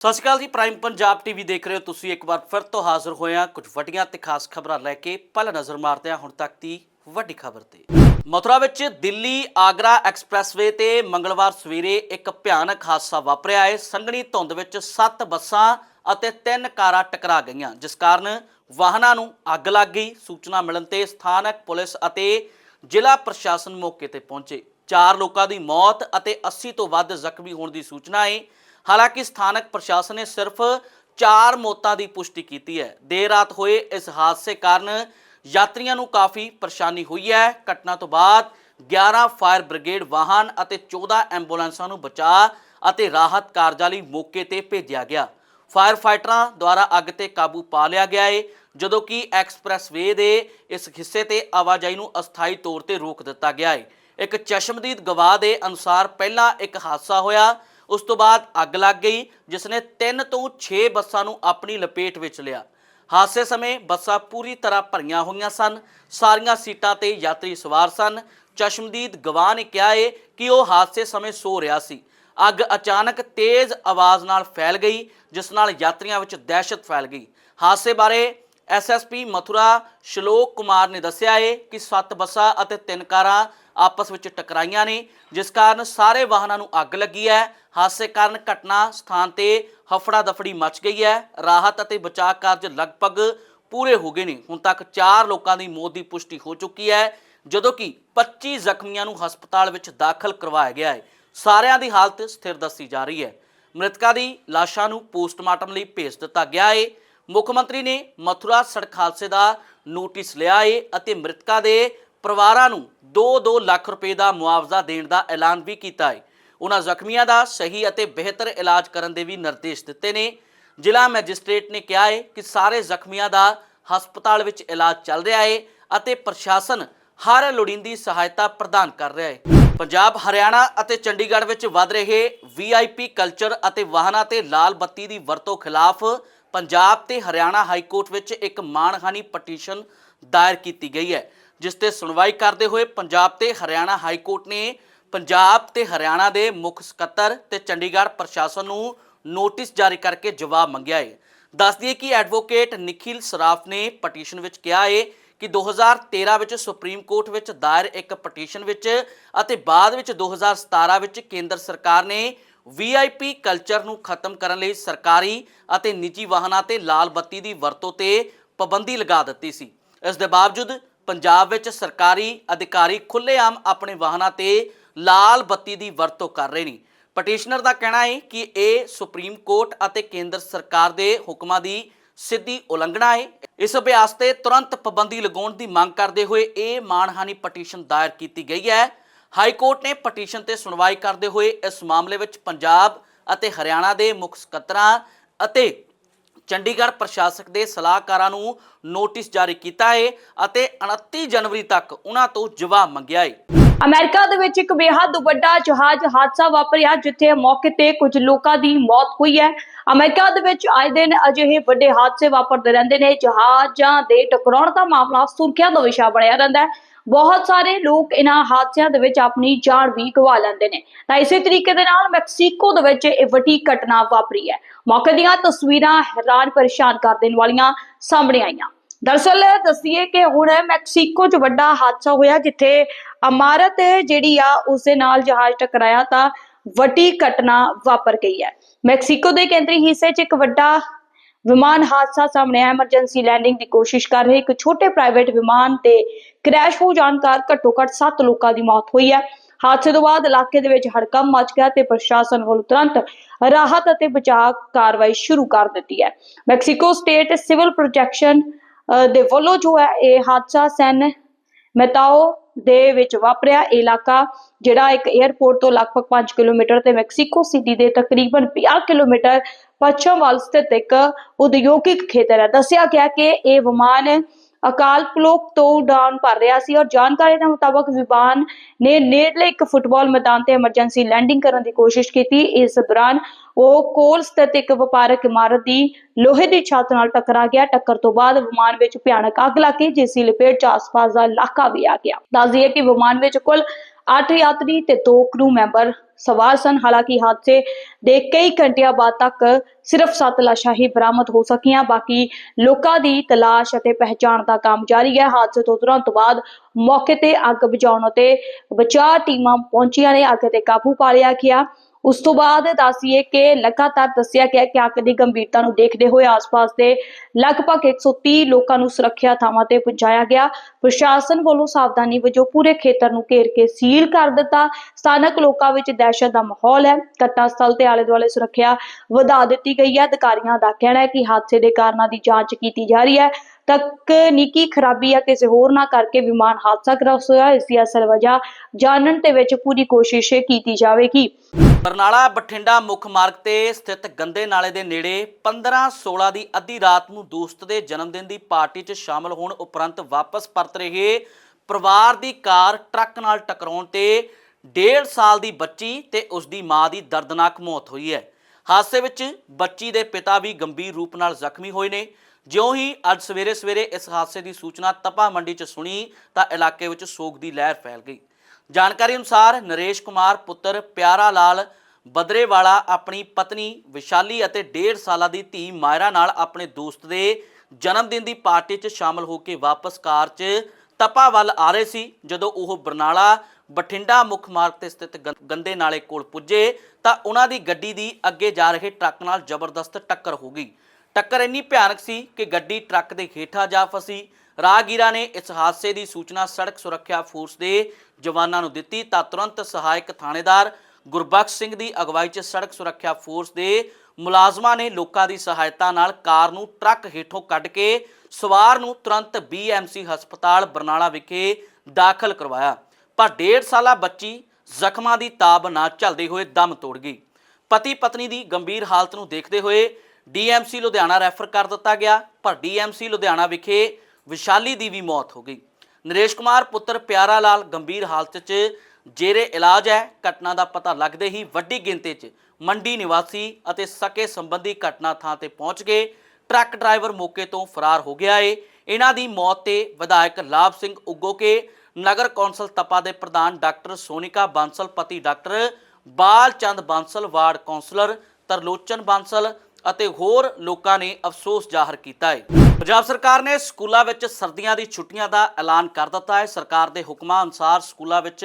ਸਤਿ ਸ਼੍ਰੀ ਅਕਾਲ ਜੀ prime Punjab TV ਦੇਖ ਰਹੇ ਹੋ ਤੁਸੀਂ। ਇੱਕ ਵਾਰ ਫਿਰ ਤੋਂ ਹਾਜ਼ਰ ਹੋਏ ਹਾਂ। ਕੁਝ ਵੱਡੀਆਂ ਤੇ ਖਾਸ ਖਬਰਾਂ ਲੈ ਕੇ ਪਹਿਲਾਂ ਨਜ਼ਰ ਮਾਰਦੇ ਹਾਂ ਹੁਣ ਤੱਕ ਦੀ ਵੱਡੀ ਖਬਰ ਤੇ। ਮਥੁਰਾ ਵਿੱਚ ਦਿੱਲੀ ਆਗਰਾ ਐਕਸਪ੍ਰੈਸਵੇ ਤੇ ਮੰਗਲਵਾਰ ਸਵੇਰੇ ਇੱਕ ਭਿਆਨਕ ਹਾਦਸਾ ਵਾਪਰਿਆ ਹੈ। ਸੰਘਣੀ ਧੁੰਦ ਵਿੱਚ 7 ਬੱਸਾਂ ਅਤੇ 3 ਕਾਰਾਂ ਟਕਰਾ ਗਈਆਂ, ਜਿਸ ਕਾਰਨ ਵਾਹਨਾਂ ਨੂੰ ਅੱਗ ਲੱਗ ਗਈ। ਸੂਚਨਾ ਮਿਲਣ ਤੇ ਸਥਾਨਕ ਪੁਲਿਸ ਅਤੇ ਜ਼ਿਲ੍ਹਾ ਪ੍ਰਸ਼ਾਸਨ ਮੌਕੇ ਤੇ ਪਹੁੰਚੇ। ਚਾਰ ਲੋਕਾਂ ਦੀ ਮੌਤ ਅਤੇ 80 ਤੋਂ ਵੱਧ ਜ਼ਖਮੀ ਹੋਣ ਦੀ ਸੂਚਨਾ ਹੈ। ਹਾਲਾਂਕਿ ਸਥਾਨਕ ਪ੍ਰਸ਼ਾਸਨ ਨੇ ਸਿਰਫ 4 ਮੌਤਾਂ ਦੀ ਪੁਸ਼ਟੀ ਕੀਤੀ ਹੈ। ਦੇਰ ਰਾਤ ਹੋਏ ਇਸ ਹਾਦਸੇ ਕਾਰਨ ਯਾਤਰੀਆਂ ਨੂੰ ਕਾਫੀ ਪਰੇਸ਼ਾਨੀ ਹੋਈ ਹੈ। ਘਟਨਾ ਤੋਂ ਬਾਅਦ 11 ਫਾਇਰ ਬ੍ਰਿਗੇਡ ਵਾਹਨ ਅਤੇ 14 ਐਂਬੂਲੈਂਸਾਂ ਨੂੰ ਬਚਾਅ ਅਤੇ ਰਾਹਤ ਕਾਰਜਾਂ ਲਈ ਮੌਕੇ ਤੇ ਭੇਜਿਆ ਗਿਆ। ਫਾਇਰ ਫਾਈਟਰਾਂ ਦੁਆਰਾ ਅੱਗ ਤੇ ਕਾਬੂ ਪਾ ਲਿਆ ਗਿਆ ਏ, ਜਦੋਂ ਕਿ ਐਕਸਪ੍ਰੈਸਵੇ ਦੇ ਇਸ ਹਿੱਸੇ ਤੇ ਆਵਾਜਾਈ ਨੂੰ ਅਸਥਾਈ ਤੌਰ ਤੇ ਰੋਕ ਦਿੱਤਾ ਗਿਆ ਏ। ਇੱਕ ਚਸ਼ਮਦੀਦ ਗਵਾਹ ਦੇ ਅਨੁਸਾਰ ਪਹਿਲਾਂ ਇੱਕ ਹਾਦਸਾ ਹੋਇਆ ਉਸ ਤੋਂ ਬਾਅਦ ਅੱਗ ਲੱਗ ਗਈ ਜਿਸ ਨੇ 3 ਤੋਂ 6 ਬੱਸਾਂ ਨੂੰ ਆਪਣੀ ਲਪੇਟ ਵਿੱਚ ਲਿਆ। ਹਾਦਸੇ ਸਮੇਂ ਬੱਸਾਂ ਪੂਰੀ ਤਰ੍ਹਾਂ ਭਰੀਆਂ ਹੋਈਆਂ ਸਨ, ਸਾਰੀਆਂ ਸੀਟਾਂ ਤੇ ਯਾਤਰੀ ਸਵਾਰ ਸਨ। ਚਸ਼ਮਦੀਦ ਗਵਾਹ ਨੇ ਕਿਹਾ ਏ ਕਿ ਉਹ ਹਾਦਸੇ ਸਮੇਂ ਸੋ ਰਿਹਾ ਸੀ। ਅੱਗ ਅਚਾਨਕ ਤੇਜ਼ ਆਵਾਜ਼ ਨਾਲ ਫੈਲ ਗਈ, ਜਿਸ ਨਾਲ ਯਾਤਰੀਆਂ ਵਿੱਚ ਦਹਿਸ਼ਤ ਫੈਲ ਗਈ। ਹਾਦਸੇ ਬਾਰੇ ਐਸਐਸਪੀ ਮਥੁਰਾ ਸ਼ਲੋਕ ਕੁਮਾਰ ਨੇ ਦੱਸਿਆ ਏ ਕਿ ਸੱਤ ਬੱਸਾਂ ਅਤੇ ਤਿੰਨ ਕਾਰਾਂ ਆਪਸ ਵਿੱਚ ਟਕਰਾਈਆਂ ਨੇ, ਜਿਸ ਕਾਰਨ ਸਾਰੇ ਵਾਹਨਾਂ ਨੂੰ ਅੱਗ ਲੱਗੀ ਹੈ। ਹਾਦਸੇ ਕਾਰਨ ਘਟਨਾ ਸਥਾਨ ਤੇ ਹਫੜਾ ਦਫੜੀ ਮਚ ਗਈ ਹੈ। ਰਾਹਤ ਅਤੇ ਬਚਾਅ ਕਾਰਜ ਲਗਭਗ ਪੂਰੇ ਹੋ ਗਏ ਨੇ। ਹੁਣ ਤੱਕ 4 ਲੋਕਾਂ ਦੀ ਮੌਤ ਦੀ ਪੁਸ਼ਟੀ ਹੋ ਚੁੱਕੀ ਹੈ, ਜਦੋਂ ਕਿ 25 ਜ਼ਖਮੀਆਂ ਨੂੰ ਹਸਪਤਾਲ ਵਿੱਚ ਦਾਖਲ ਕਰਵਾਇਆ ਗਿਆ ਹੈ। ਸਾਰਿਆਂ ਦੀ ਹਾਲਤ ਸਥਿਰ ਦੱਸੀ ਜਾ ਰਹੀ ਹੈ। ਮ੍ਰਿਤਕਾਂ ਦੀ ਲਾਸ਼ਾਂ ਨੂੰ ਪੋਸਟਮਾਰਟਮ ਲਈ ਭੇਜ ਦਿੱਤਾ ਗਿਆ ਹੈ ਮੁੱਖ ਮੰਤਰੀ ਨੇ ਮਥੁਰਾ ਸੜਕ ਹਾਦਸੇ ਦਾ ਨੋਟਿਸ ਲਿਆ ਹੈ ਅਤੇ ਮ੍ਰਿਤਕਾਂ ਦੇ ਪਰਿਵਾਰਾਂ ਨੂੰ 2-2 ਲੱਖ ਰੁਪਏ ਦਾ ਮੁਆਵਜ਼ਾ ਦੇਣ ਦਾ ਐਲਾਨ ਵੀ ਕੀਤਾ ਹੈ। ਉਹਨਾਂ ਜ਼ਖਮੀਆਂ ਦਾ ਸਹੀ ਅਤੇ ਬਿਹਤਰ ਇਲਾਜ ਕਰਨ ਦੇ ਵੀ ਨਿਰਦੇਸ਼ ਦਿੱਤੇ ਨੇ। ਜ਼ਿਲ੍ਹਾ ਮੈਜਿਸਟ੍ਰੇਟ ਨੇ ਕਿਹਾ ਹੈ ਕਿ ਸਾਰੇ ਜ਼ਖਮੀਆਂ ਦਾ ਹਸਪਤਾਲ ਵਿੱਚ ਇਲਾਜ ਚੱਲ ਰਿਹਾ ਹੈ ਅਤੇ ਪ੍ਰਸ਼ਾਸਨ ਹਰ ਲੋੜੀਂਦੀ ਸਹਾਇਤਾ ਪ੍ਰਦਾਨ ਕਰ ਰਿਹਾ ਹੈ। ਪੰਜਾਬ, ਹਰਿਆਣਾ ਅਤੇ ਚੰਡੀਗੜ੍ਹ ਵਿੱਚ ਵੱਧ ਰਹੇ ਵੀਆਈਪੀ ਕਲਚਰ ਅਤੇ ਵਾਹਨਾਂ ਤੇ ਲਾਲ ਬੱਤੀ ਦੀ ਵਰਤੋਂ ਖਿਲਾਫ ਪੰਜਾਬ ਤੇ ਹਰਿਆਣਾ ਹਾਈ ਕੋਰਟ ਵਿੱਚ ਇੱਕ ਮਾਣਹਾਨੀ ਪਟੀਸ਼ਨ ਦਾਇਰ ਕੀਤੀ ਗਈ ਹੈ। ਜਿਸ ਤੇ ਸੁਣਵਾਈ ਕਰਦੇ ਹੋਏ ਪੰਜਾਬ ਤੇ ਹਰਿਆਣਾ ਹਾਈ ਕੋਰਟ ਨੇ ਪੰਜਾਬ ਤੇ ਹਰਿਆਣਾ ਦੇ ਮੁੱਖ ਸਕੱਤਰ ਤੇ ਚੰਡੀਗੜ੍ਹ ਪ੍ਰਸ਼ਾਸਨ ਨੂੰ ਨੋਟਿਸ ਜਾਰੀ ਕਰਕੇ ਜਵਾਬ ਮੰਗਿਆ ਹੈ। ਦੱਸ ਦਈਏ ਕਿ ਐਡਵੋਕੇਟ ਨikhil ਸਰਾਫ ਨੇ ਪਟੀਸ਼ਨ ਵਿੱਚ ਕਿਹਾ ਹੈ ਕਿ 2013 ਵਿੱਚ ਸੁਪਰੀਮ ਕੋਰਟ ਵਿੱਚ ਦਾਇਰ ਇੱਕ ਪਟੀਸ਼ਨ ਵਿੱਚ ਅਤੇ ਬਾਅਦ ਵਿੱਚ 2017 ਵਿੱਚ ਕੇਂਦਰ ਸਰਕਾਰ ਨੇ ਵੀਆਈਪੀ ਕਲਚਰ ਨੂੰ ਖਤਮ ਕਰਨ ਲਈ ਸਰਕਾਰੀ ਅਤੇ ਨਿੱਜੀ ਵਾਹਨਾਂ ਤੇ ਲਾਲ ਬੱਤੀ ਦੀ ਵਰਤੋਂ ਤੇ ਪਾਬੰਦੀ ਲਗਾ ਦਿੱਤੀ ਸੀ। ਇਸ ਦੇ ਬਾਵਜੂਦ ਪੰਜਾਬ ਵਿੱਚ ਸਰਕਾਰੀ ਅਧਿਕਾਰੀ ਖੁੱਲ੍ਹੇਆਮ ਆਪਣੇ ਵਾਹਨਾਂ ਤੇ ਲਾਲ ਬੱਤੀ ਦੀ ਵਰਤੋਂ ਕਰ ਰਹੇ ਨੇ। ਪਟੀਸ਼ਨਰ ਦਾ ਕਹਿਣਾ ਹੈ ਕਿ ਇਹ ਸੁਪਰੀਮ ਕੋਰਟ ਅਤੇ ਕੇਂਦਰ ਸਰਕਾਰ ਦੇ ਹੁਕਮਾਂ ਦੀ ਸਿੱਧੀ ਉਲੰਘਣਾ ਹੈ। ਇਸ ਅਭਿਆਸ ਤੇ ਤੁਰੰਤ ਪਾਬੰਦੀ ਲਗਾਉਣ ਦੀ ਮੰਗ ਕਰਦੇ ਹੋਏ ਇਹ ਮਾਣਹਾਨੀ ਪਟੀਸ਼ਨ ਦਾਇਰ ਕੀਤੀ ਗਈ ਹੈ। ਹਾਈ ਕੋਰਟ ਨੇ ਪਟੀਸ਼ਨ ਤੇ ਸੁਣਵਾਈ ਕਰਦੇ ਹੋਏ ਇਸ ਮਾਮਲੇ ਵਿੱਚ ਪੰਜਾਬ ਅਤੇ ਹਰਿਆਣਾ ਦੇ ਮੁੱਖ ਸਕੱਤਰਾਂ ਅਤੇ ਚੰਡੀਗੜ੍ਹ ਪ੍ਰਸ਼ਾਸਕ ਦੇ ਸਲਾਹਕਾਰਾਂ ਨੂੰ ਨੋਟਿਸ ਜਾਰੀ ਕੀਤਾ ਹੈ ਅਤੇ 29 ਜਨਵਰੀ ਤੱਕ ਉਹਨਾਂ ਤੋਂ ਜਵਾਬ ਮੰਗਿਆ ਹੈ ਅਮਰੀਕਾ ਦੇ ਵਿੱਚ ਇੱਕ ਬੇਹੱਦ ਵੱਡਾ ਜਹਾਜ਼ ਹਾਦਸਾ ਵਾਪਰਿਆ ਜਿੱਥੇ ਮੌਕੇ ਤੇ ਕੁਝ ਲੋਕਾਂ ਦੀ ਮੌਤ ਹੋਈ ਹੈ। ਅਮਰੀਕਾ ਦੇ ਵਿੱਚ ਆਏ ਦਿਨ ਅਜਿਹੇ ਵੱਡੇ ਹਾਦਸੇ ਵਾਪਰਦੇ ਰਹਿੰਦੇ ਨੇ। ਜਹਾਜ਼ਾਂ ਦੇ ਟਕਰਾਉਣ ਦਾ ਮਾਮਲਾ ਸੁਰਖੀਆਂ ਦਾ ਵਿਸ਼ਾ ਬਣਿਆ ਰਹਿੰਦਾ ਹੈ। ਬਹੁਤ ਸਾਰੇ ਲੋਕ ਇਹਨਾਂ ਹਾਦਸਿਆਂ ਦੇ ਵਿੱਚ ਆਪਣੀ ਜਾਨ ਵੀ ਗਵਾ ਲੈਂਦੇ ਨੇ। ਤਾਂ ਇਸੇ ਤਰੀਕੇ ਦੇ ਨਾਲ ਮੈਕਸੀਕੋ ਦੇ ਵਿੱਚ ਇਹ ਵੱਡੀ ਘਟਨਾ ਵਾਪਰੀ ਹੈ। ਮੌਕੇ ਦੀਆਂ ਤਸਵੀਰਾਂ ਹੈਰਾਨ ਪਰੇਸ਼ਾਨ ਕਰ ਦੇਣ ਵਾਲੀਆਂ ਸਾਹਮਣੇ ਆਈਆਂ। ਦਰਅਸਲ ਦੱਸੀਏ ਕਿ ਹੁਣ ਮੈਕਸੀਕੋ 'ਚ ਵੱਡਾ ਹਾਦਸਾ ਹੋਇਆ ਜਿੱਥੇ ਇਮਾਰਤ ਜਿਹੜੀ ਆ ਉਸ ਦੇ ਨਾਲ ਜਹਾਜ਼ ਟਕਰਾਇਆ ਤਾਂ ਵੱਡੀ ਘਟਨਾ ਵਾਪਰ ਗਈ ਹੈ। ਮੈਕਸੀਕੋ ਦੇ ਕੇਂਦਰੀ ਹਿੱਸੇ 'ਚ ਇੱਕ ਵੱਡਾ ਵਿਮਾਨ ਹਾਦਸਾ ਸਾਹਮਣੇ ਆਇਆ। ਐਮਰਜੈਂਸੀ ਲੈਂਡਿੰਗ ਦੀ ਕੋਸ਼ਿਸ਼ ਕਰ ਰਹੇ ਇੱਕ ਛੋਟੇ ਪ੍ਰਾਈਵੇਟ ਵਿਮਾਨ ਤੇ ਕ੍ਰੈਸ਼ ਹੋ ਜਾਣ ਕਾਰਨ ਘੱਟੋ ਘੱਟ 7 ਲੋਕਾਂ ਦੀ ਮੌਤ ਹੋਈ ਹੈ। ਹਾਦਸੇ ਤੋਂ ਬਾਅਦ ਇਲਾਕੇ ਦੇ ਵਿੱਚ ਹੜਕੰਪ ਮਚ ਗਿਆ ਤੇ ਪ੍ਰਸ਼ਾਸਨ ਵੱਲੋਂ ਤੁਰੰਤ ਰਾਹਤ ਅਤੇ ਬਚਾਅ ਕਾਰਵਾਈ ਸ਼ੁਰੂ ਕਰ ਦਿੱਤੀ ਹੈ। ਮੈਕਸੀਕੋ ਸਟੇਟ ਸਿਵਲ ਪ੍ਰੋਟੈਕਸ਼ਨ ਦੇ ਵੱਲੋਂ ਜੋ ਹੈ ਇਹ ਹਾਦਸਾ ਸੈਨ ਮੈਤਾਓ ਦੇ ਵਿੱਚ ਵਾਪਰਿਆ। ਇਹ ਇਲਾਕਾ ਜਿਹੜਾ ਇੱਕ 에ਅਰਪੋਰਟ ਤੋਂ ਲਗਭਗ 5 ਕਿਲੋਮੀਟਰ ਤੇ ਮੈਕਸੀਕੋ ਸਿਟੀ ਦੇ ਤਕਰੀਬਨ 50 ਕਿਲੋਮੀਟਰ ਪੱਛਮ ਵੱਲ ਸਥਿਤ ਇੱਕ ਉਦਯੋਗਿਕ ਖੇਤਰ ਹੈ। ਦੱਸਿਆ ਗਿਆ ਕਿ ਇਹ ਵਿਮਾਨ ਅਕਾਲ ਪਲੋਕ ਤੋਂ ਉਡਾਨ ਭਰ ਰਿਹਾ ਸੀ ਔਰ ਜਾਣਕਾਰੀ ਦੇ ਮੁਤਾਬਕ ਵਿਮਾਨ ਨੇ ਨੇੜਲੇ ਇੱਕ ਫੁੱਟਬਾਲ ਮੈਦਾਨ ਤੇ ਐਮਰਜੈਂਸੀ ਲੈਂਡਿੰਗ ਕਰਨ ਦੀ ਕੋਸ਼ਿਸ਼ ਕੀਤੀ। ਇਸ ਦੌਰਾਨ ਉਹ ਕੋਲ ਸਥਿਤ ਇੱਕ ਵਪਾਰਕ ਇਮਾਰਤ ਦੀ ਲੋਹੇ ਦੀ ਛੱਤ ਨਾਲ ਟਕਰਾ ਗਿਆ। ਟੱਕਰ ਤੋਂ ਬਾਅਦ ਵਿਮਾਨ ਵਿੱਚ ਭਿਆਨਕ ਅੱਗ ਲੱਗ ਗਈ, ਜਿਸ ਦੀ ਲਪੇਟ 'ਚ ਆਸ-ਪਾਸ ਦਾ ਇਲਾਕਾ ਵੀ ਆ ਗਿਆ। ਦੱਸ ਦਈਏ ਕਿ ਵਿਮਾਨ ਵਿੱਚ ਕੁੱਲ 8 ਯਾਤਰੀ ਤੇ 2 ਕਰੂ ਮੈਂਬਰ ਸਵਾਰ ਸਨ। ਹਾਲਾਂਕਿ ਹਾਦਸੇ ਦੇ ਕਈ ਘੰਟਿਆਂ ਬਾਅਦ ਤੱਕ ਸਿਰਫ 7 ਲਾਸ਼ਾਂ ਹੀ ਬਰਾਮਦ ਹੋ ਸਕੀਆਂ। ਬਾਕੀ ਲੋਕਾਂ ਦੀ ਤਲਾਸ਼ ਅਤੇ ਪਹਿਚਾਣ ਦਾ ਕੰਮ ਜਾਰੀ ਹੈ। ਹਾਦਸੇ ਤੋਂ ਤੁਰੰਤ ਬਾਅਦ ਮੌਕੇ ਤੇ ਅੱਗ ਬੁਝਾਉਣ ਅਤੇ ਬਚਾਅ ਟੀਮਾਂ ਪਹੁੰਚੀਆਂ ਨੇ। ਅੱਗ ਤੇ ਕਾਬੂ ਪਾ ਲਿਆ ਗਿਆ। ਉਸ ਤੋਂ ਬਾਅਦ ਦੱਸੀਏ ਕਿ ਲਗਾਤਾਰ ਦੱਸਿਆ ਗਿਆ ਕਿ ਅੱਗ ਦੀ ਗੰਭੀਰਤਾ ਨੂੰ ਦੇਖਦੇ ਹੋਏ ਆਸ-ਪਾਸ ਦੇ ਲਗਭਗ 130 ਲੋਕਾਂ ਨੂੰ ਸੁਰੱਖਿਆ ਥਾਵਾਂ ਤੇ ਪਹੁੰਚਾਇਆ ਗਿਆ। ਪ੍ਰਸ਼ਾਸਨ ਵੱਲੋਂ ਸਾਵਧਾਨੀ ਵਜੋਂ ਪੂਰੇ ਖੇਤਰ ਨੂੰ ਘੇਰ ਕੇ ਸੀਲ ਕਰ ਦਿੱਤਾ। ਸਥਾਨਕ ਲੋਕਾਂ ਵਿੱਚ ਦਹਿਸ਼ਤ ਦਾ ਮਾਹੌਲ ਹੈ। ਘਟਨਾ ਸਥਲ ਤੇ ਆਲੇ ਦੁਆਲੇ ਸੁਰੱਖਿਆ ਵਧਾ ਦਿੱਤੀ ਗਈ ਹੈ। ਅਧਿਕਾਰੀਆਂ ਦਾ ਕਹਿਣਾ ਹੈ ਕਿ ਹਾਦਸੇ ਦੇ ਕਾਰਨਾਂ ਦੀ ਜਾਂਚ ਕੀਤੀ ਜਾ ਰਹੀ ਹੈ। ਤਕਨੀਕੀ ਖਰਾਬੀ ਜਾਂ ਕਿਸੇ ਹੋਰ ਨਾ ਕਰਕੇ ਵਿਮਾਨ ਹਾਦਸਾ ਗ੍ਰਸਤ ਹੋਇਆ। ਇਸ ਦੀ ਅਸਲ ਵਜ੍ਹਾ ਜਾਣਨ ਦੇ ਵਿੱਚ ਪੂਰੀ ਕੋਸ਼ਿਸ਼ ਕੀਤੀ ਜਾਵੇਗੀ। ਬਰਨਾਲਾ, ਬਠਿੰਡਾ ਮੁੱਖ ਮਾਰਗ ਤੇ ਸਥਿਤ ਗੰਦੇ ਨਾਲੇ ਦੇ ਨੇੜੇ 15-16 ਦੀ ਅੱਧੀ ਰਾਤ ਨੂੰ ਦੋਸਤ ਦੇ ਜਨਮ ਦਿਨ ਦੀ ਪਾਰਟੀ 'ਚ ਸ਼ਾਮਲ ਹੋਣ ਉਪਰੰਤ ਵਾਪਸ ਪਰਤ ਰਹੇ ਪਰਿਵਾਰ ਦੀ ਕਾਰ ਟਰੱਕ ਨਾਲ ਟਕਰਾਉਣ ਤੇ 1.5 ਸਾਲ ਦੀ ਬੱਚੀ ਤੇ ਉਸ ਦੀ ਮਾਂ ਦੀ ਦਰਦਨਾਕ ਮੌਤ ਹੋਈ ਹੈ। ਹਾਦਸੇ ਵਿੱਚ ਬੱਚੀ ਦੇ ਪਿਤਾ ਵੀ ਗੰਭੀਰ ਰੂਪ ਨਾਲ ਜ਼ਖਮੀ ਹੋਏ ਨੇ। ਜਿਉਂ ਹੀ ਅੱਜ ਸਵੇਰੇ ਸਵੇਰੇ ਇਸ ਹਾਦਸੇ ਦੀ ਸੂਚਨਾ ਤਪਾ ਮੰਡੀ 'ਚ ਸੁਣੀ ਤਾਂ ਇਲਾਕੇ ਵਿੱਚ ਸੋਗ ਦੀ ਲਹਿਰ ਫੈਲ ਗਈ। ਜਾਣਕਾਰੀ ਅਨੁਸਾਰ ਨਰੇਸ਼ ਕੁਮਾਰ ਪੁੱਤਰ ਪਿਆਰਾ ਲਾਲ ਬਦਰੇਵਾਲਾ ਆਪਣੀ ਪਤਨੀ ਵਿਸ਼ਾਲੀ ਅਤੇ 1.5 ਸਾਲਾਂ ਦੀ ਧੀ ਮਾਇਰਾ ਨਾਲ ਆਪਣੇ ਦੋਸਤ ਦੇ ਜਨਮ ਦਿਨ ਦੀ ਪਾਰਟੀ 'ਚ ਸ਼ਾਮਲ ਹੋ ਕੇ ਵਾਪਸ ਕਾਰ 'ਚ ਤਪਾ ਵੱਲ ਆ ਰਹੇ ਸੀ। ਜਦੋਂ ਉਹ ਬਰਨਾਲਾ ਬਠਿੰਡਾ ਮੁੱਖ ਮਾਰਗ ਤੇ ਸਥਿਤ ਗੰ- ਗੰਦੇ ਨਾਲੇ ਕੋਲ ਪੁੱਜੇ ਤਾਂ ਉਹਨਾਂ ਦੀ ਗੱਡੀ ਦੀ ਅੱਗੇ ਜਾ ਰਹੇ ਟਰੱਕ ਨਾਲ ਜ਼ਬਰਦਸਤ ਟੱਕਰ ਹੋ ਗਈ। ਟੱਕਰ ਇੰਨੀ ਭਿਆਨਕ ਸੀ ਕਿ ਗੱਡੀ ਟਰੱਕ ਦੇ ਹੇਠਾਂ ਜਾ ਫਸੀ। ਰਾਹਗੀਰਾਂ ਨੇ ਇਸ ਹਾਦਸੇ ਦੀ ਸੂਚਨਾ ਸੜਕ ਸੁਰੱਖਿਆ ਫੋਰਸ ਦੇ ਜਵਾਨਾਂ ਨੂੰ ਦਿੱਤੀ ਤਾਂ ਤੁਰੰਤ ਸਹਾਇਕ ਥਾਣੇਦਾਰ ਗੁਰਬਖਸ਼ ਸਿੰਘ ਦੀ ਅਗਵਾਈ 'ਚ ਸੜਕ ਸੁਰੱਖਿਆ ਫੋਰਸ ਦੇ ਮੁਲਾਜ਼ਮਾਂ ਨੇ ਲੋਕਾਂ ਦੀ ਸਹਾਇਤਾ ਨਾਲ ਕਾਰ ਨੂੰ ਟਰੱਕ ਹੇਠੋਂ ਕੱਢ ਕੇ ਸਵਾਰ ਨੂੰ ਤੁਰੰਤ ਬੀਐਮਸੀ ਹਸਪਤਾਲ ਬਰਨਾਲਾ ਵਿਖੇ ਦਾਖਲ ਕਰਵਾਇਆ। ਪਰ 1.5 ਸਾਲਾ ਬੱਚੀ ਜ਼ਖਮਾਂ ਦੀ ਤਾਬ ਨਾ ਝੱਲਦੇ ਹੋਏ ਦਮ ਤੋੜ ਗਈ। ਪਤੀ ਪਤਨੀ ਦੀ ਗੰਭੀਰ ਹਾਲਤ ਨੂੰ ਦੇਖਦੇ ਹੋਏ ਡੀਐਮਸੀ ਲੁਧਿਆਣਾ ਰੈਫਰ ਕਰ ਦਿੱਤਾ ਗਿਆ। ਪਰ ਡੀਐਮਸੀ ਲੁਧਿਆਣਾ ਵਿਖੇ ਵਿਸ਼ਾਲੀ ਦੀ ਵੀ ਮੌਤ ਹੋ ਗਈ। ਨਰੇਸ਼ ਕੁਮਾਰ ਪੁੱਤਰ ਪਿਆਰਾ ਲਾਲ ਗੰਭੀਰ ਹਾਲਤ 'ਚ ਜੇਰੇ ਇਲਾਜ ਹੈ। ਘਟਨਾ ਦਾ ਪਤਾ ਲੱਗਦੇ ਹੀ ਵੱਡੀ ਗਿਣਤੀ 'ਚ ਮੰਡੀ ਨਿਵਾਸੀ ਅਤੇ ਸਕੇ ਸੰਬੰਧੀ ਘਟਨਾ ਥਾਂ ਤੇ ਪਹੁੰਚ ਗਏ। ਟਰੱਕ ਡਰਾਈਵਰ ਮੌਕੇ ਤੋਂ ਫਰਾਰ ਹੋ ਗਿਆ ਏ। ਇਹਨਾਂ ਦੀ ਮੌਤ ਤੇ ਵਿਧਾਇਕ ਲਾਭ ਸਿੰਘ ਉਗੋਕੇ ਨਗਰ ਕੌਂਸਲ ਤਪਾ ਦੇ ਪ੍ਰਧਾਨ ਡਾਕਟਰ ਸੋਨਿਕਾ ਬਾਂਸਲ, ਪਤੀ doctor Bal Chand Bansal, ward councillor Tarlochan Bansal ਅਤੇ ਹੋਰ ਲੋਕਾਂ ਨੇ ਅਫਸੋਸ ਜ਼ਾਹਰ ਕੀਤਾ ਹੈ। ਪੰਜਾਬ ਸਰਕਾਰ ਨੇ ਸਕੂਲਾਂ ਵਿੱਚ ਸਰਦੀਆਂ ਦੀ ਛੁੱਟੀਆਂ ਦਾ ਐਲਾਨ ਕਰ ਦਿੱਤਾ ਹੈ। ਸਰਕਾਰ ਦੇ ਹੁਕਮਾਂ ਅਨੁਸਾਰ ਸਕੂਲਾਂ ਵਿੱਚ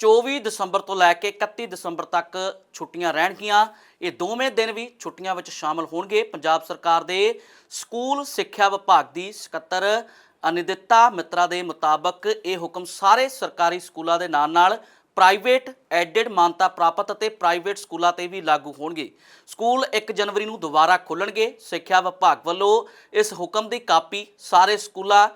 24 ਦਸੰਬਰ ਤੋਂ ਲੈ ਕੇ 31 ਦਸੰਬਰ ਤੱਕ ਛੁੱਟੀਆਂ ਰਹਿਣਗੀਆਂ। ਇਹ ਦੋਵੇਂ ਦਿਨ ਵੀ ਛੁੱਟੀਆਂ ਵਿੱਚ ਸ਼ਾਮਲ ਹੋਣਗੇ। ਪੰਜਾਬ ਸਰਕਾਰ ਦੇ ਸਕੂਲ ਸਿੱਖਿਆ ਵਿਭਾਗ ਦੀ ਸਕੱਤਰ ਅਨਿਦਿਤਾ ਮਿੱਤਰਾ ਦੇ ਮੁਤਾਬਕ ਇਹ ਹੁਕਮ ਸਾਰੇ ਸਰਕਾਰੀ ਸਕੂਲਾਂ ਦੇ ਨਾਲ ਨਾਲ ਪ੍ਰਾਈਵੇਟ ਐਡਡ ਮਾਨਤਾ ਪ੍ਰਾਪਤ ਅਤੇ ਪ੍ਰਾਈਵੇਟ ਸਕੂਲਾਂ ਤੇ ਵੀ ਲਾਗੂ ਹੋਣਗੇ। ਸਕੂਲ 1 ਜਨਵਰੀ ਨੂੰ ਦੁਬਾਰਾ ਖੁੱਲਣਗੇ। ਸਿੱਖਿਆ ਵਿਭਾਗ ਵੱਲੋਂ ਇਸ ਹੁਕਮ ਦੀ ਕਾਪੀ ਸਾਰੇ ਸਕੂਲਾਂ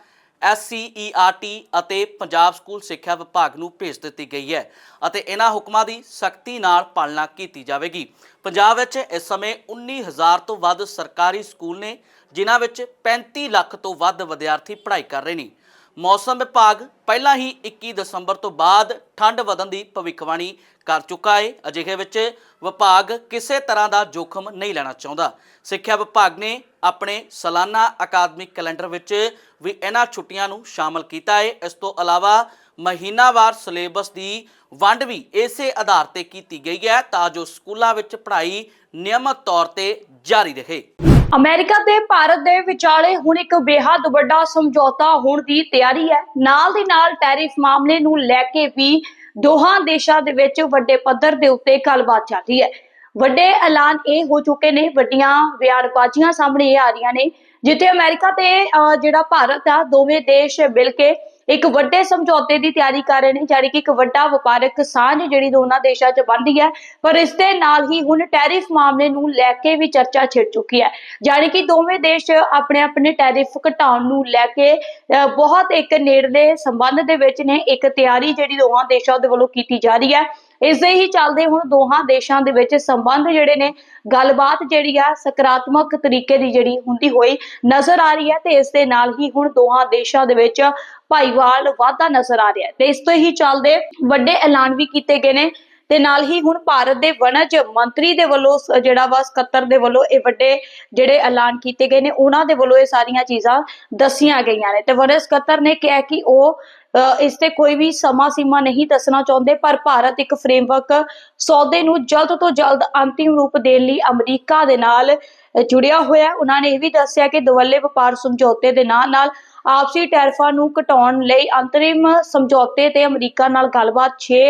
SCERT ਅਤੇ ਪੰਜਾਬ ਸਕੂਲ ਸਿੱਖਿਆ ਵਿਭਾਗ ਨੂੰ ਭੇਜ ਦਿੱਤੀ ਗਈ ਹੈ ਅਤੇ ਇਹਨਾਂ ਹੁਕਮਾਂ ਦੀ ਸਖਤੀ ਨਾਲ ਪਾਲਣਾ ਕੀਤੀ ਜਾਵੇਗੀ। ਪੰਜਾਬ ਵਿੱਚ ਇਸ ਸਮੇਂ 19000 ਤੋਂ ਵੱਧ ਸਰਕਾਰੀ ਸਕੂਲ ਨੇ, ਜਿਨ੍ਹਾਂ ਵਿੱਚ 35 ਲੱਖ ਤੋਂ ਵੱਧ ਵਿਦਿਆਰਥੀ ਪੜ੍ਹਾਈ ਕਰ ਰਹੇ ਨੇ। ਮੌਸਮ ਵਿਭਾਗ ਪਹਿਲਾਂ ਹੀ 21 ਦਸੰਬਰ ਤੋਂ ਬਾਅਦ ਠੰਡ ਵਧਣ ਦੀ ਭਵਿੱਖਬਾਣੀ ਕਰ ਚੁੱਕਾ ਹੈ ਅਜਿਹੇ ਵਿੱਚ ਵਿਭਾਗ ਕਿਸੇ ਤਰ੍ਹਾਂ ਦਾ ਜੋਖਮ ਨਹੀਂ ਲੈਣਾ ਚਾਹੁੰਦਾ। ਸਿੱਖਿਆ ਵਿਭਾਗ ਨੇ ਆਪਣੇ ਸਾਲਾਨਾ ਅਕਾਦਮਿਕ ਕੈਲੰਡਰ ਵਿੱਚ ਵੀ ਇਹਨਾਂ ਛੁੱਟੀਆਂ ਨੂੰ ਸ਼ਾਮਲ ਕੀਤਾ ਹੈ ਇਸ ਤੋਂ ਇਲਾਵਾ ਮਹੀਨਾਵਾਰ ਸਿਲੇਬਸ ਦੀ ਵੰਡ ਵੀ ਇਸੇ ਆਧਾਰ ਤੇ ਕੀਤੀ ਗਈ ਹੈ ਤਾਂ ਜੋ ਸਕੂਲਾਂ ਵਿੱਚ ਪੜ੍ਹਾਈ ਨਿਯਮਤ ਤੌਰ ਤੇ ਜਾਰੀ ਰਹੇ। ਅਮਰੀਕਾ ਤੇ ਭਾਰਤ ਦੇ ਵਿਚਾਲੇ ਹੁਣ ਇੱਕ ਬੇਹੱਦ ਵੱਡਾ ਸਮਝੌਤਾ ਹੋਣ ਦੀ ਤਿਆਰੀ ਹੈ। ਨਾਲ ਦੀ ਨਾਲ ਟੈਰਿਫ ਮਾਮਲੇ ਨੂੰ ਲੈ ਕੇ ਵੀ ਦੋਹਾਂ ਦੇਸ਼ਾਂ ਦੇ ਵਿੱਚ ਵੱਡੇ ਪੱਧਰ ਦੇ ਉੱਤੇ ਗੱਲਬਾਤ ਚੱਲ ਰਹੀ ਹੈ। ਵੱਡੇ ਐਲਾਨ ਇਹ ਹੋ ਚੁੱਕੇ ਨੇ ਵੱਡੀਆਂ ਬਿਆਨਬਾਜ਼ੀਆਂ ਸਾਹਮਣੇ ਇਹ ਆ ਰਹੀਆਂ ਨੇ ਜਿੱਥੇ ਅਮਰੀਕਾ ਤੇ ਅਹ, ਜਿਹੜਾ ਭਾਰਤ ਆ ਦੋਵੇਂ ਦੇਸ਼ ਮਿਲ ਕੇ ਇੱਕ ਵੱਡੇ ਸਮਝੌਤੇ ਦੀ ਤਿਆਰੀ ਕਰ ਰਹੇ ਨੇ ਜਾਨੀ ਕਿ ਇੱਕ ਵੱਡਾ ਵਪਾਰਕ ਸਾਂਝ ਜਿਹੜੀ ਦੋਨਾਂ ਦੇਸ਼ਾਂ 'ਚ ਬਣਦੀ ਹੈ। ਪਰ ਇਸ ਦੇ ਨਾਲ ਹੀ ਹੁਣ ਟੈਰਿਫ ਮਾਮਲੇ ਨੂੰ ਲੈ ਕੇ ਵੀ ਚਰਚਾ ਛਿੜ ਚੁੱਕੀ ਹੈ। ਜਾਨੀ ਕਿ ਦੋਵੇਂ ਦੇਸ਼ ਆਪਣੇ ਆਪਣੇ ਟੈਰਿਫ ਘਟਾਉਣ ਨੂੰ ਲੈ ਕੇ ਅਹ, ਬਹੁਤ ਇੱਕ ਨੇੜਲੇ ਸੰਬੰਧ ਦੇ ਵਿੱਚ ਨੇ। ਇੱਕ ਤਿਆਰੀ ਜਿਹੜੀ ਦੋਹਾਂ ਦੇਸ਼ਾਂ ਦੇ ਵੱਲੋਂ ਕੀਤੀ ਜਾ ਰਹੀ ਹੈ। ਇਸ ਦੇ ਹੀ ਚੱਲਦੇ ਹੁਣ ਦੋਹਾਂ ਦੇਸ਼ਾਂ ਦੇ ਵਿੱਚ ਸੰਬੰਧ ਜਿਹੜੇ ਨੇ, ਗੱਲਬਾਤ ਜਿਹੜੀ ਆ ਸਕਾਰਾਤਮਕ ਤਰੀਕੇ ਦੀ ਜਿਹੜੀ ਹੁੰਦੀ ਹੋਈ ਨਜ਼ਰ ਆ ਰਹੀ ਹੈ ਤੇ ਇਸ ਦੇ ਨਾਲ ਹੀ ਹੁਣ ਦੋਹਾਂ ਦੇਸ਼ਾਂ ਦੇ ਵਿੱਚ ਭਾਈਵਾਲ ਵਾਧਾ ਨਜ਼ਰ ਆ ਰਿਹਾ ਹੈ ਤੇ ਇਸ ਤੋਂ ਹੀ ਚੱਲਦੇ ਵੱਡੇ ਐਲਾਨ ਵੀ ਕੀਤੇ ਗਏ ਨੇ ਤੇ ਨਾਲ ਹੀ ਹੁਣ ਭਾਰਤ ਦੇ ਵਣਜ ਮੰਤਰੀ ਦੇ ਵੱਲੋਂ ਜਿਹੜਾ ਵਾ ਸਕੱਤਰ ਦੇ ਵੱਲੋਂ ਇਹ ਵੱਡੇ ਜਿਹੜੇ ਐਲਾਨ ਕੀਤੇ ਗਏ ਨੇ, ਉਹਨਾਂ ਦੇ ਵੱਲੋਂ ਇਹ ਸਾਰੀਆਂ ਚੀਜ਼ਾਂ ਦੱਸੀਆਂ ਗਈਆਂ ਨੇ ਤੇ ਵਣਜ ਸਕੱਤਰ ਨੇ ਕਿਹਾ ਕਿ ਉਹ ਇਸ ਤੇ ਕੋਈ ਵੀ ਸਮਾਂ ਸੀਮਾ ਨਹੀਂ ਦੱਸਣਾ ਚਾਹੁੰਦੇ, ਪਰ ਭਾਰਤ ਇੱਕ ਫਰੇਮਵਰਕ ਸੌਦੇ ਨੂੰ ਜਲਦ ਤੋਂ ਜਲਦ ਅੰਤਿਮ ਰੂਪ ਦੇਣ ਲਈ ਅਮਰੀਕਾ ਦੇ ਨਾਲ ਜੁੜਿਆ ਹੋਇਆ ਉਹਨਾਂ ਨੇ ਇਹ ਵੀ ਦੱਸਿਆ ਕਿ ਦੁਵੱਲੇ ਵਪਾਰ ਸਮਝੌਤੇ ਦੇ ਨਾਲ ਨਾਲ ਆਪਸੀ ਟੈਰਫਾਂ ਨੂੰ ਘਟਾਉਣ ਲਈ ਅੰਤਰਿਮ ਸਮਝੌਤੇ ਤੇ ਅਮਰੀਕਾ ਨਾਲ ਗੱਲਬਾਤ 6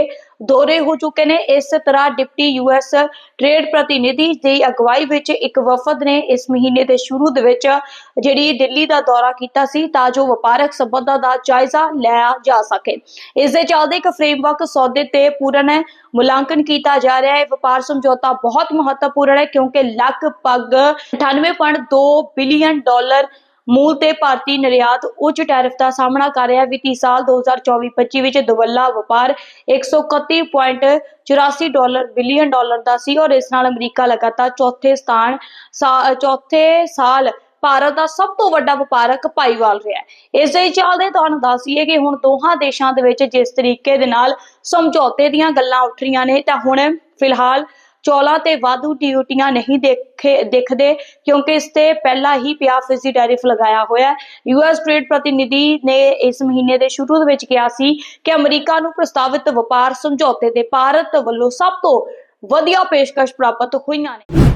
ਦੌਰੇ ਹੋ ਚੁੱਕੇ ਨੇ। ਇਸ ਤਰ੍ਹਾਂ ਡਿਪਟੀ ਯੂਐਸ ਟ੍ਰੇਡ ਪ੍ਰਤੀਨਿਧੀ ਦੀ ਅਗਵਾਈ ਵਿੱਚ ਇੱਕ ਵਫਦ ਨੇ ਇਸ ਮਹੀਨੇ ਦੇ ਸ਼ੁਰੂ ਦੇ ਵਿੱਚ ਜਿਹੜੀ ਦਿੱਲੀ ਦਾ ਦੌਰਾ ਕੀਤਾ ਸੀ ਤਾਂ ਜੋ ਵਪਾਰਕ ਸੰਬੰਧਾਂ ਦਾ ਜਾਇਜ਼ਾ ਲਿਆ ਜਾ ਸਕੇ। ਇਸ ਦੇ ਚੱਲਦੇ ਇੱਕ ਫਰੇਮਵਰਕ ਸੌਦੇ ਤੇ ਪੂਰਨ ਮੁਲਾਂਕਣ ਕੀਤਾ ਜਾ ਰਿਹਾ ਹੈ। ਵਪਾਰ ਸਮਝੌਤਾ ਬਹੁਤ ਮਹੱਤਵਪੂਰਨ ਹੈ ਕਿਉਂਕਿ ਲਗਭਗ 98.2 ਬਿਲੀਅਨ ਡਾਲਰ ਮੂਲ ਤੇ ਭਾਰਤੀ ਨਿਰਯਾਤ ਉੱਚ ਟੈਰਿਫ ਦਾ ਸਾਹਮਣਾ ਕਰ ਰਿਹਾ ਵਿੱਤੀ ਸਾਲ 2024-25 ਵਿੱਚ ਦੁਵੱਲਾ ਵਪਾਰ 131.84 ਡਾਲਰ, ਬਿਲੀਅਨ ਡਾਲਰ ਦਾ ਸੀ ਔਰ ਇਸ ਨਾਲ ਅਮਰੀਕਾ ਲਗਾਤਾਰ ਚੌਥੇ ਸਥਾਨ ਚੌਥੇ ਸਾਲ ਭਾਰਤ ਦਾ ਸਭ ਤੋਂ ਵੱਡਾ ਵਪਾਰਕ ਭਾਈਵਾਲ ਰਿਹਾ ਹੈ। ਇਸ ਦੇ ਚੱਲਦੇ ਤੁਹਾਨੂੰ ਦੱਸੀਏ ਕਿ ਹੁਣ ਦੋਹਾਂ ਦੇਸ਼ਾਂ ਦੇ ਵਿੱਚ ਜਿਸ ਤਰੀਕੇ ਦੇ ਨਾਲ ਸਮਝੌਤੇ ਦੀਆਂ ਗੱਲਾਂ ਉੱਠ ਰਹੀਆਂ ਨੇ ਤਾਂ ਹੁਣ ਫਿਲਹਾਲ ਚੌਲਾਂ ਤੇ ਵਾਧੂ ਡਿਊਟੀਆਂ ਨਹੀਂ ਦੇਖੇ, ਦਿਖਦੇ ਕਿਉਂਕਿ ਇਸ ਤੇ ਪਹਿਲਾਂ ਹੀ 50% ਟੈਰਿਫ ਲਗਾਇਆ ਹੋਇਆ ਹੈ। ਯੂਐਸ ਟ੍ਰੇਡ ਪ੍ਰਤੀਨਿਧੀ ਨੇ ਇਸ ਮਹੀਨੇ ਦੇ ਸ਼ੁਰੂ ਦੇ ਵਿੱਚ ਕਿਹਾ ਸੀ ਕਿ ਅਮਰੀਕਾ ਨੂੰ ਪ੍ਰਸਤਾਵਿਤ ਵਪਾਰ ਸਮਝੌਤੇ ਤੇ ਭਾਰਤ ਵੱਲੋਂ ਸਭ ਤੋਂ ਵਧੀਆ ਪੇਸ਼ਕਸ਼ ਪ੍ਰਾਪਤ ਹੋਈਆਂ ਨੇ।